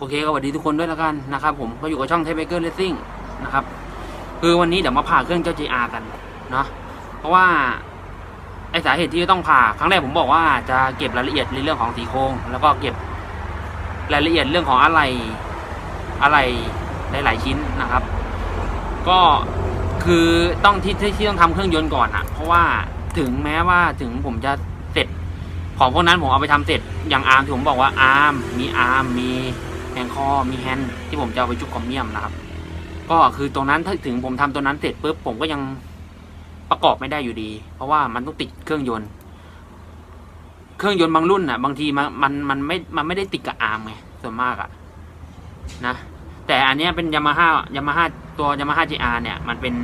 โอเคก็สวัสดีทุกคนด้วยแล้วกันนะครับผมก็อยู่กับช่องเทปเบเกอร์เลสซิ่งนะครับคือวันนี้เดี๋ยวมาผ่าเครื่องเจ้า JR กันเนาะเพราะว่าไอสาเหตุที่ต้องผ่าครั้งแรกผมบอกว่าจะเก็บรายละเอียดในเรื่องของสีโครงแล้วก็เก็บรายละเอียดเรื่องของอะไรอะไรหลาย ๆ ชิ้นนะครับ ก็คือต้องที่ที่ต้องทำเครื่องยนต์ก่อนอะเพราะว่าถึงแม้ว่าถึงผมจะเสร็จ ของพวกนั้นผมเอาไปทำเสร็จอย่างอาร์มที่ผมบอกว่าอาร์มมีอาร์มมี งคอมีแฮนด์ที่ผมจะเอาไปจุกคอมเมียมนะครับ ก็คือตรงนั้นถ้าถึงผมทำตัวนั้นเสร็จปุ๊บผมก็ยังประกอบไม่ได้อยู่ดี เพราะว่ามันต้องติดเครื่องยนต์ เครื่องยนต์บางรุ่นอะ บางทีมันมันมันไม่มันไม่ได้ติดกับอาร์มไงส่วนมากอะนะแต่อันนี้เป็นยามาฮ่ายามาฮ่าตัวยามาฮ่า GR เนี่ย มันเป็น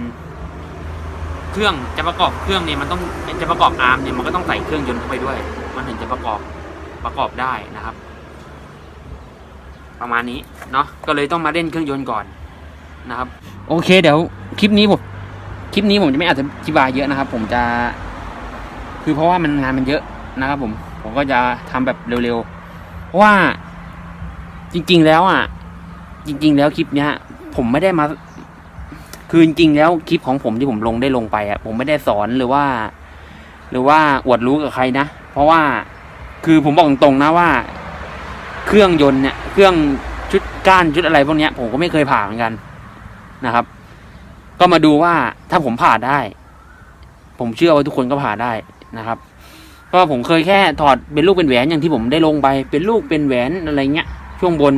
เครื่องจะประกอบเครื่องเนี่ยมันต้องจะประกอบอาร์มเนี่ยมันก็ต้องใส่เครื่องยนต์เข้าไปด้วย มันถึงจะประกอบประกอบได้นะครับ ประมาณนี้เนาะก็เลยต้องมาเล่นเครื่องยนต์ก่อนนะครับ โอเค เดี๋ยวคลิปนี้ผมคลิปนี้ผมจะไม่อธิบายเยอะนะครับ ผมจะ คือเพราะว่ามันงานมันเยอะนะครับ ผมผมก็จะทำแบบเร็วๆเพราะว่าจริง ๆแล้วอะ จริง ๆ แล้วคลิปเนี้ย ผมไม่ได้มา คือจริงๆแล้วคลิปของผมที่ผมลงได้ลงไปอะ ผมไม่ได้สอนหรือว่า หรือว่าอวดรู้กับใครนะเพราะว่าคือผมบอกตรงๆนะว่า เครื่องยนต์เนี่ยเครื่องชุดก้านชุดอะไรพวกนี้ผมก็ไม่เคยผ่าเหมือนกันนะครับ ก็มาดูว่าถ้าผมผ่าได้ ผมเชื่อว่าทุกคนก็ผ่าได้นะครับก็ผมเคยแค่ถอดเป็นลูกเป็นแหวนอย่างที่ผมได้ลงไป เป็นลูกเป็นแหวนอะไรเงี้ยช่วงบน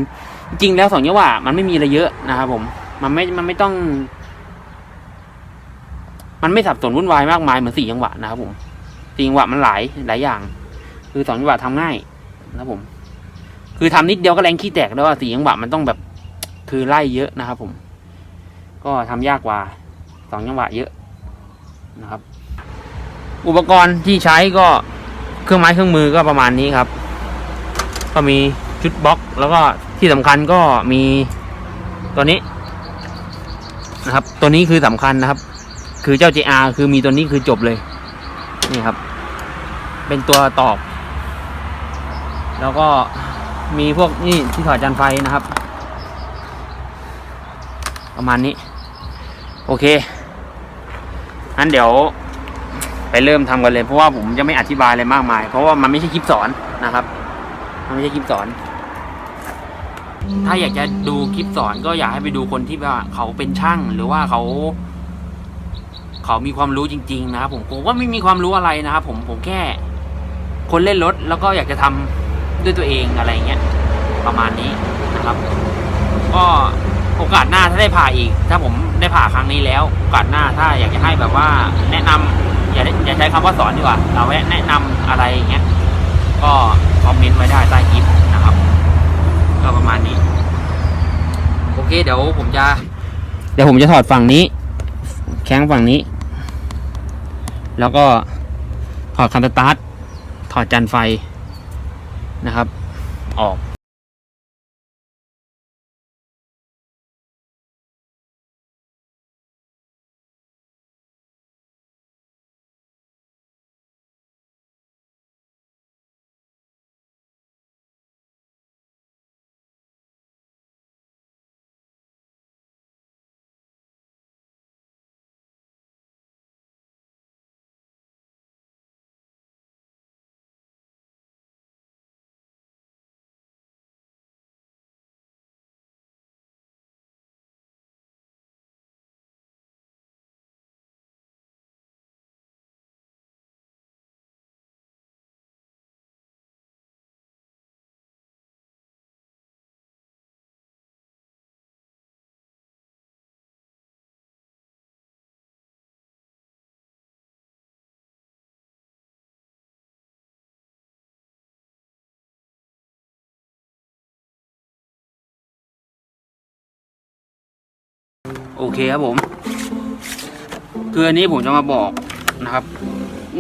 จริงแล้วสองจังหวะมันไม่มีอะไรเยอะนะครับผมมันไม่มันไม่ต้อง มันไม่สับสนวุ่นวายมากมายเหมือนสี่จังหวะนะครับผมสี่จังหวะมันหลายหลายอย่าง คือสองจังหวะทำง่ายนะครับผม คือทำนิดเดียวก็แรงขี้แตกแล้วสี่จังหวะมันต้องแบบคือไล่เยอะนะครับ ผม ก็ทำยากกว่าสองจังหวะเยอะนะครับ อุปกรณ์ที่ใช้ก็เครื่องไม้เครื่องมือก็ประมาณนี้ครับ ก็มีชุดบล็อก แล้วก็ที่สำคัญก็มีตัวนี้นะครับ ตัวนี้คือสำคัญนะครับ คือเจ้า JR คือมีตัวนี้คือจบเลยนี่ครับ เป็นตัวตอกแล้วก็ มีพวกนี่ที่ถอดจานไฟนะครับ ประมาณนี้ โอเคงั้นเดี๋ยวไปเริ่มทำกันเลย เพราะว่าผมจะไม่อธิบายอะไรมากมาย เพราะว่ามันไม่ใช่คลิปสอนนะครับ มันไม่ใช่คลิปสอน ถ้าอยากจะดูคลิปสอนก็อยากให้ไปดูคนที่ว่าเขาเป็นช่างหรือว่าเขา เขามีความรู้จริง ๆ นะครับผมผมว่าไม่มีความรู้อะไรนะครับผมผมแค่ คนเล่นรถแล้วก็อยากจะทำ ด้วยตัวเองอะไรเงี้ยประมาณนี้นะครับ ก็โอกาสหน้าถ้าได้ผ่าอีก ถ้าผมได้ผ่าครั้งนี้แล้ว โอกาสหน้าถ้าอยากจะให้แบบว่าแนะนำอย่าได้อย่าใช้คำว่าสอนดีกว่าเอาแนะนำอะไรเงี้ยก็คอมเมนต์ไว้ได้ใต้คลิปนะครับ ก็ประมาณนี้ โอเค เดี๋ยวผมจะ เดี๋ยวผมจะถอดฝั่งนี้ แข้งฝั่งนี้ แล้วก็ถอดคันสตาร์ทถอดจันไฟ นะครับ ออก โอเคครับผม คืออันนี้ผมจะมาบอกนะครับ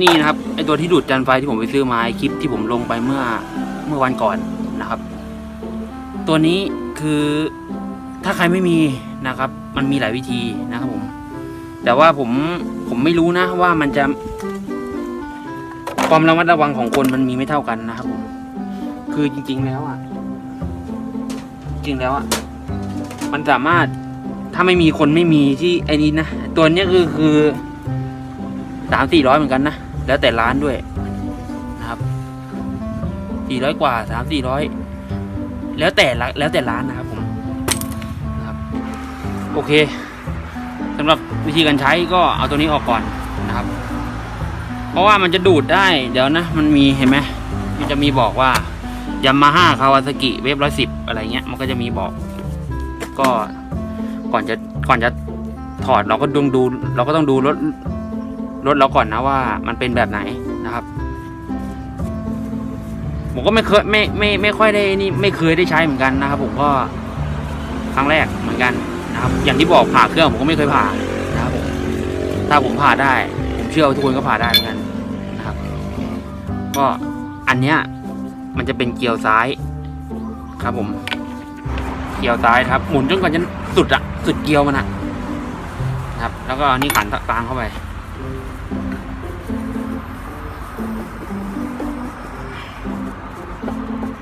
นี่นะครับไอตัวที่ดูดจันไฟที่ผมไปซื้อมาคลิปที่ผมลงไปเมื่อเมื่อวันก่อนนะครับ ตัวนี้คือถ้าใครไม่มีนะครับ มันมีหลายวิธีนะครับผม แต่ว่าผมผมไม่รู้นะว่ามันจะ ความระมัดระวังของคนมันมีไม่เท่ากันนะครับผมคือจริง ๆ แล้วอะ จริงแล้วอะ มันสามารถ ถ้าไม่มีคนไม่มีที่ไอ้นี้นะ ตัวนี้คือคือสามสี่ร้อยเหมือนกันนะ แล้วแต่ร้านด้วยนะครับสี่ร้อยกว่าสามสี่ร้อยแล้วแต่ละแล้วแต่ร้านนะครับผมนะครับโอเคสำหรับวิธีการใช้ก็เอาตัวนี้ออกก่อนนะครับ เพราะว่ามันจะดูดได้เดี๋ยวนะ มันมีเห็นไหมมันจะมีบอกว่ายามาฮ่าคาวาซากิเวฟร้อยสิบอะไรเงี้ยมันก็จะมีบอก ก็ ก่อนจะก่อนจะถอดเราก็ดูดู เราก็ต้องดูรถรถเราก่อนนะว่ามันเป็นแบบไหนนะครับ ผมก็ไม่เคยไม่ไม่ไม่ค่อยได้นี่ไม่เคยได้ใช้เหมือนกันนะครับ ผมก็ครั้งแรกเหมือนกันนะครับ อย่างที่บอกผ่าเครื่องผมก็ไม่เคยผ่านะครับผมถ้าผมผ่าได้ ผมเชื่อว่าทุกคนก็ผ่าได้เหมือนกันนะครับ ก็อันเนี้ยมันจะเป็นเกียวซ้ายครับผม เกียวซ้ายครับ หมุนจนกว่าจะสุดอะสุดเกียวมันอะครับ แล้วก็นี่ขันตางเข้าไป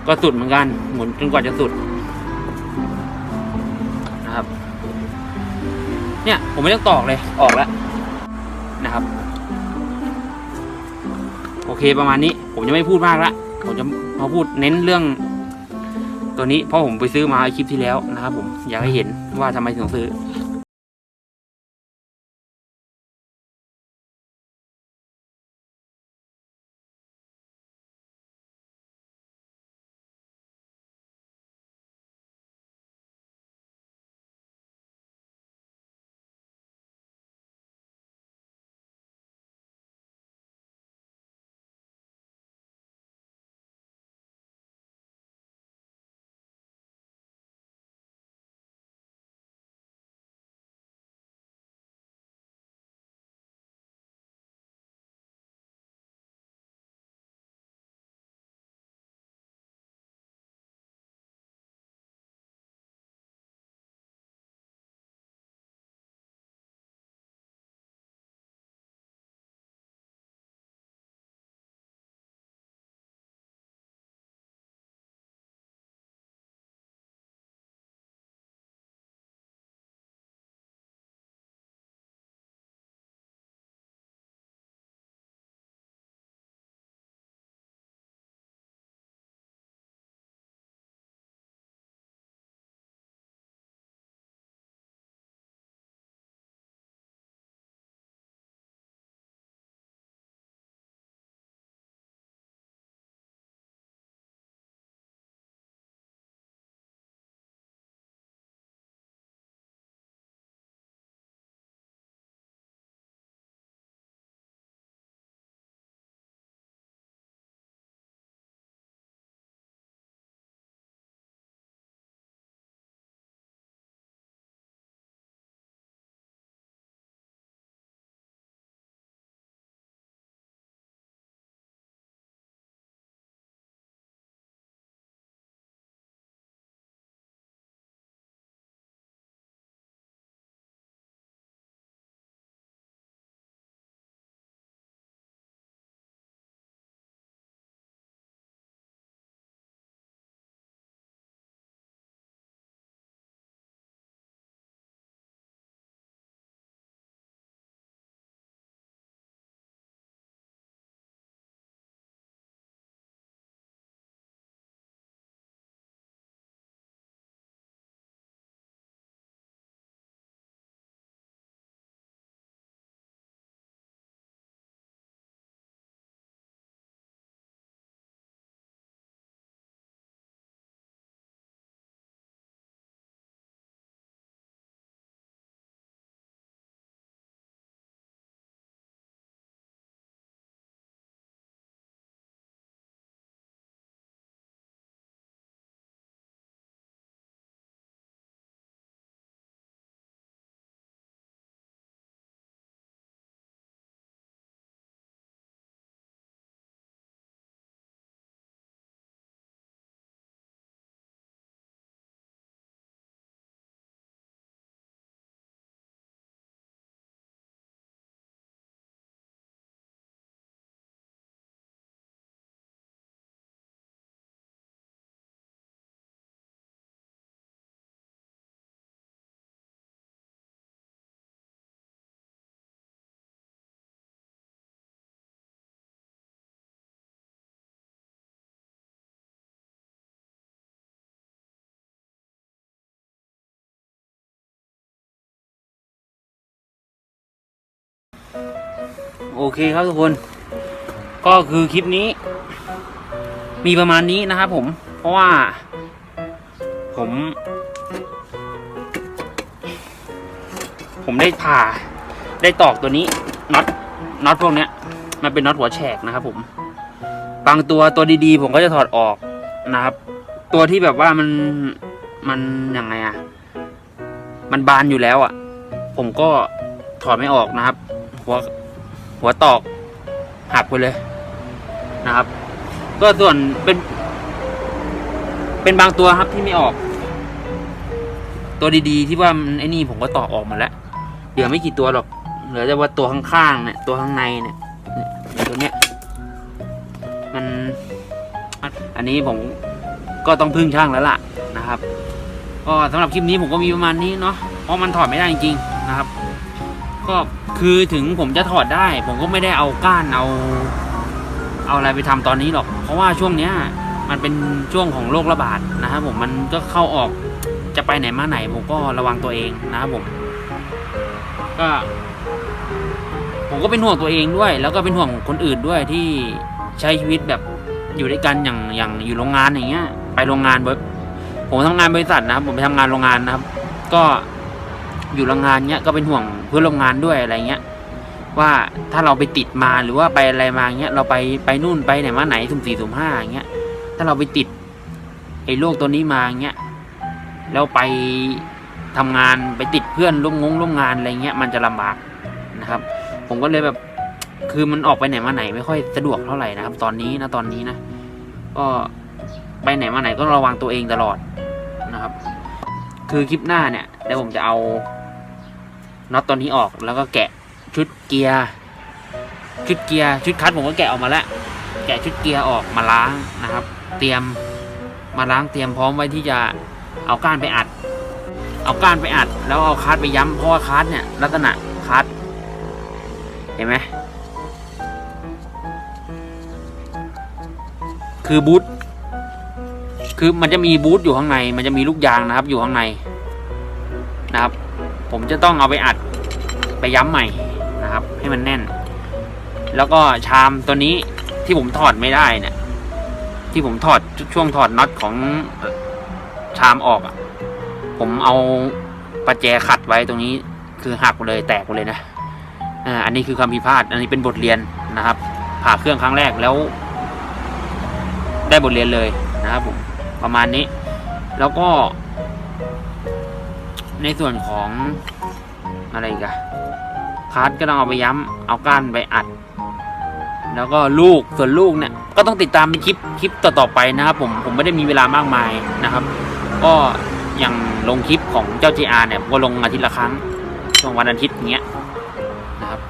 ก็สุดเหมือนกัน หมุนจนกว่าจะสุดนะครับ เนี่ยผมไม่ต้องตอกเลยออกแล้วนะครับ โอเคประมาณนี้ ผมจะไม่พูดมากละผมจะมาพูดเน้นเรื่อง ตัวนี้เพราะผมไปซื้อมาคลิปที่แล้วนะครับผมอยากให้เห็นว่าทำไมถึงซื้อ โอเคครับทุกคน ก็คือคลิปนี้ มีประมาณนี้นะครับผม เพราะว่า ผม ผมได้ผ่า ได้ตอกตัวนี้น็อตน็อตพวกเนี้ย มันเป็นน็อตหัวแฉกนะครับ ผม บางตัวตัวดีๆ ผมก็จะถอดออกนะครับ ตัวที่แบบว่ามันมันยังไงอะมันบานอยู่แล้วอะผมก็ถอดไม่ออกนะครับหัว หัวตอกหักไปเลยนะครับ ก็ส่วนเป็น เป็นบางตัวครับที่ไม่ออก ตัวดีๆที่ว่าไอ้นี่ผมก็ตอกออกมาแล้วเหลือไม่กี่ตัวหรอกเหลือแต่ว่าตัวข้างๆเนี่ยตัวข้างในเนี่ยตัวเนี้ยมันอันนี้ผมก็ต้องพึ่งช่างแล้วล่ะนะครับ ก็สำหรับคลิปนี้ผมก็มีประมาณนี้เนาะเพราะมันถอดไม่ได้จริงๆ ก็คือถึงผมจะถอดได้ ผมก็ไม่ได้เอาก้านเอาเอาอะไรไปทำตอนนี้หรอก เพราะว่าช่วงเนี้ยมันเป็นช่วงของโรคระบาดนะครับผมมันก็เข้าออกจะไปไหนมาไหน ผมก็ระวังตัวเองนะครับผม ก็ ผมก็เป็นห่วงตัวเองด้วย แล้วก็เป็นห่วงคนอื่นด้วยที่ใช้ชีวิตแบบอยู่ด้วยกันอย่างอย่างอยู่โรงงานอย่างเงี้ย ไปโรงงานแบบผมทำงานบริษัทนะครับผมไปทำงานโรงงานนะครับ ก็ อยู่โรงงานเนี้ยก็เป็นห่วงเพื่อนโรงงานด้วยอะไรเงี้ย ว่าถ้าเราไปติดมาหรือว่าไปอะไรมาเงี้ยเราไปไปนู่นไปไหนมาไหนสุ่มสี่สุ่มห้าอย่างเงี้ยถ้าเราไปติดไอ้โรคตัวนี้มาเงี้ยแล้วไปทำงานไปติดเพื่อนร่วมงงร่วมงานอะไรเงี้ยมันจะลำบากนะครับ ผมก็เลยแบบคือมันออกไปไหนมาไหนไม่ค่อยสะดวกเท่าไหร่นะครับ ตอนนี้นะตอนนี้นะก็ไปไหนมาไหนก็ระวังตัวเองตลอดนะครับ คือคลิปหน้าเนี่ยเดี๋ยวผมจะเอา น็อตตัวนี้ออกแล้วก็แกะชุดเกียร์ชุดเกียร์ชุดคัดผมก็แกะออกมาแล้วแกะชุดเกียร์ออกมาล้างนะครับ เตรียมมาล้างเตรียมพร้อมไว้ที่จะเอาก้านไปอัด เอาก้านไปอัด แล้วเอาคัดไปย้ำเพราะว่าคัดเนี่ยลักษณะคัดเห็นไหมคือบูทคือมันจะมีบูทอยู่ข้างใน มันจะมีลูกยางนะครับ อยู่ข้างในนะครับ ผมจะต้องเอาไปอัดไปย้ำใหม่นะครับ ให้มันแน่น แล้วก็ชามตัวนี้ที่ผมถอดไม่ได้เนี่ย ที่ผมถอดช่วงถอดน็อตของชามออกอะผมเอาประแจขัดไว้ตรงนี้ คือหักเลยแตกเลยนะอ่าอันนี้คือความผิดพลาด อันนี้เป็นบทเรียนนะครับ ผ่าเครื่องครั้งแรกแล้ว ได้บทเรียนเลยนะครับผมประมาณนี้ แล้วก็ ในส่วนของอะไรกันคาร์ดก็ต้องเอาไปย้ำเอาก้านไปอัด แล้วก็ลูกส่วนลูกเนี่ยก็ต้องติดตามในคลิปคลิปต่อๆไปนะครับผมผมไม่ได้มีเวลามากมายนะครับ ก็อย่างลงคลิปของเจ้า JR เนี่ยผมก็ลงอาทิตย์ละครั้งช่วงวันอาทิตย์อย่างเงี้ยนะครับ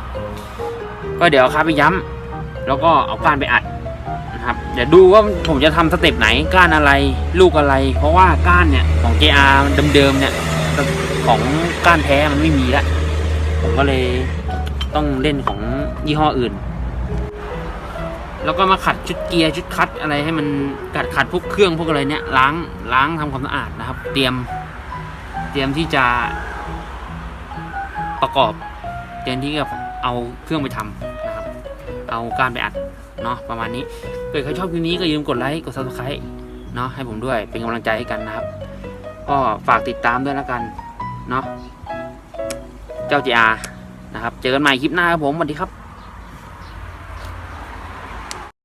ก็เดี๋ยวคาร์ดไปย้ำแล้วก็เอาก้านไปอัดนะครับเดี๋ยวดูว่าผมจะทำสเต็ปไหนก้านอะไรลูกอะไร เพราะว่าก้านเนี่ยของ JR เดิมๆเนี่ย ของก้านแท้มันไม่มีแล้วผมก็เลยต้องเล่นของยี่ห้ออื่น แล้วก็มาขัดชุดเกียร์ชุดคัดอะไรให้มันกัดขัดพวกเครื่องพวกอะไรเนี่ยล้างล้างทำความสะอาดนะครับ เตรียมเตรียมที่จะประกอบเตรียมที่จะเอาเครื่องไปทำนะครับ เอาการไปอัดเนาะประมาณนี้เกิดใครชอบคลิปนี้ก็อย่าลืมกดไลค์กด subscribe เนาะให้ผมด้วยเป็นกำลังใจให้กันนะครับ ก็ฝากติดตามด้วยแล้วกัน เนาะเจ้าจีอานะครับ เจอกันใหม่คลิปหน้าครับผมสวัสดีครับ